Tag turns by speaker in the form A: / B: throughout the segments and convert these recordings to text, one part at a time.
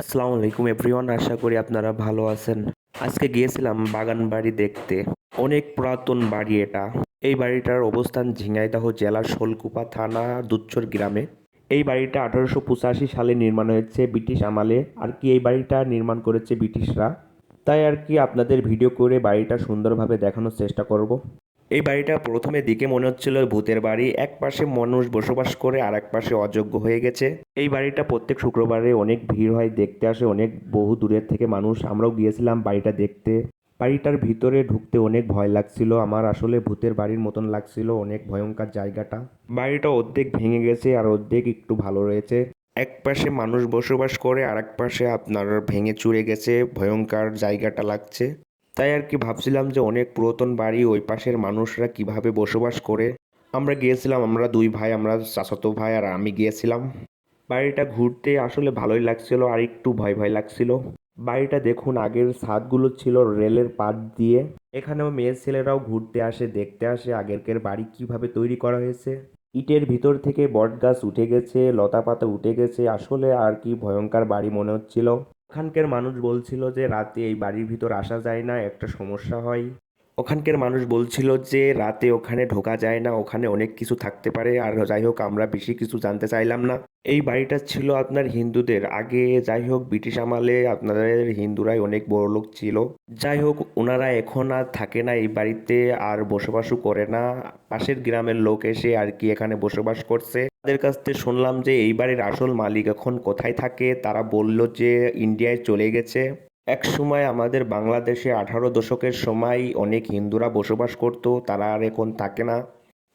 A: আসসালামু আলাইকুম এভরিওয়ান, আশা করি আপনারা ভালো আছেন। আজকে গিয়েছিলাম বাগান বাড়ি দেখতে। অনেক পুরাতন বাড়ি এটা। এই বাড়িটার অবস্থান ঝিনাইদহ জেলার শোলকুপা থানা দুচ্ছর গ্রামে। এই বাড়িটা আঠারোশো পঁচাশি সালে নির্মাণ হয়েছে ব্রিটিশ আমলে, আর কি এই বাড়িটা নির্মাণ করেছে ব্রিটিশরা? তাই আর কি আপনাদের ভিডিও করে বাড়িটা সুন্দরভাবে দেখানোর চেষ্টা করব। এই বাড়িটা প্রথমে দিকে মনে হচ্ছিল ভূতের বাড়ি, এক পাশে মানুষ বসবাস করে আর এক পাশে অযোগ্য হয়ে গেছে। এই বাড়িটা প্রত্যেক শুক্রবারে অনেক ভিড় হয়, দেখতে আসে অনেক বহু দূরের থেকে মানুষ। আমরাও গিয়েছিলাম বাড়িটা দেখতে। বাড়িটার ভিতরে ঢুকতে অনেক ভয় লাগছিল। আমার আসলে ভূতের বাড়ির মতন লাগছিল, অনেক ভয়ঙ্কর জায়গাটা। বাড়িটা অর্ধেক ভেঙে গেছে আর অর্ধেক একটু ভালো রয়েছে। এক পাশে মানুষ বসবাস করে আর এক পাশে আপনার ভেঙে চুরে গেছে। ভয়ঙ্কর জায়গাটা লাগছে। তাই আর কি ভাবছিলাম যে অনেক পুরাতন বাড়ি ওই পাশের মানুষরা কীভাবে বসবাস করে। আমরা গিয়েছিলাম, আমরা দুই ভাই, আমরা চাচাতো ভাই আর আমি গিয়েছিলাম। বাড়িটা ঘুরতে আসলে ভালোই লাগছিল, আর একটু ভয় ভয় লাগছিল। বাড়িটা দেখুন, আগের ছাদগুলো ছিল রেলের পাট দিয়ে। এখানেও মেয়ে ছেলেরাও ঘুরতে আসে, দেখতে আসে আগেরকের বাড়ি কীভাবে তৈরি করা হয়েছে। ইটের ভিতর থেকে বট গাছ উঠে গেছে লতা পাতা উঠে গেছে, আসলে আর কি ভয়ঙ্কর বাড়ি মনে হচ্ছিল। ওখানকার মানুষ বলছিল যে রাতে এই বাড়ির ভিতর আসা যায় না একটা সমস্যা হয়। ওখানকার মানুষ বলছিল যে রাতে ওখানে ঢোকা যায় না, ওখানে অনেক কিছু থাকতে পারে আর যাই হোক আমরা বেশি কিছু জানতে চাইলাম না। এই বাড়িটা ছিল আপনার হিন্দুদের। আগে যাই হোক ব্রিটিশ আমলে আপনাদের হিন্দুরাই অনেক বড় লোক ছিল। যাই হোক ওনারা এখন আর থাকে না এই বাড়িতে, আর বসবাসও করে না। পাশের গ্রামের লোক এসে আর কি এখানে বসবাস করছে। তাদের কাছ থেকে শুনলাম যে এই বাড়ির আসল মালিক এখন কোথায় থাকে? তারা বলল যে ইন্ডিয়ায় চলে গেছে। এক সময় আমাদের বাংলাদেশে আঠারো দশকের সময় অনেক হিন্দুরা বসবাস করতো, তারা আর এখন থাকে না।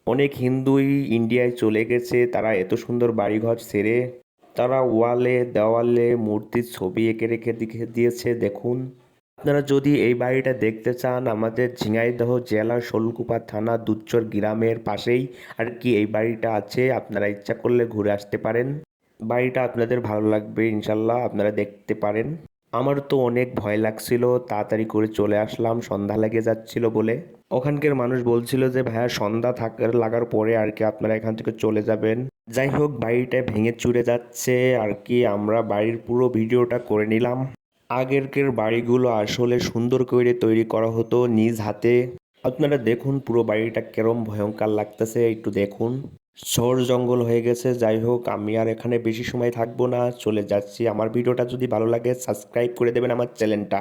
A: অনেক হিন্দুই ইন্ডিয়ায় চলে গেছে, তারা এত সুন্দর বাড়িঘর ছেড়ে, তারা ওয়ালে, দেওয়ালে মূর্তির ছবি এঁকে রেখে দিকে দিয়েছে, দেখুন। আপনারা যদি এই বাড়িটা দেখতে চান, আমাদের ঝিঙাইদহ জেলা শোলকুপা থানা দুচ্চর গ্রামের পাশেই আর কি এই বাড়িটা আছে, আপনারা ইচ্ছা করলে ঘুরে আসতে পারেন। বাড়িটা আপনাদের ভালো লাগবে, ইনশাল্লাহ আপনারা দেখতে পারেন। আমার তো অনেক ভয় লাগছিল, তাড়াতাড়ি করে চলে আসলাম, সন্ধ্যা লেগে যাচ্ছিল বলে। ওখানকার মানুষ বলছিল যে, ভাইয়া, সন্ধ্যা থাকার লাগার পরে আর কি আপনারা এখান থেকে চলে যাবেন। যাই হোক, বাড়িটা ভেঙে চুরে যাচ্ছে, আর কি আমরা বাড়ির পুরো ভিডিওটা করে নিলাম। আগেরকের বাড়িগুলো আসলে সুন্দর করে তৈরি করা হতো নিজ হাতে। আপনারা দেখুন পুরো বাড়িটা কেরম ভয়ঙ্কর লাগতেছে, একটু দেখুন। শহর জঙ্গল হয়ে গেছে, যাই হোক, আমি আর এখানে বেশি সময় থাকব না, চলে যাচ্ছি। আমার ভিডিওটা যদি ভালো লাগে সাবস্ক্রাইব করে দেবেন আমার চ্যানেলটা।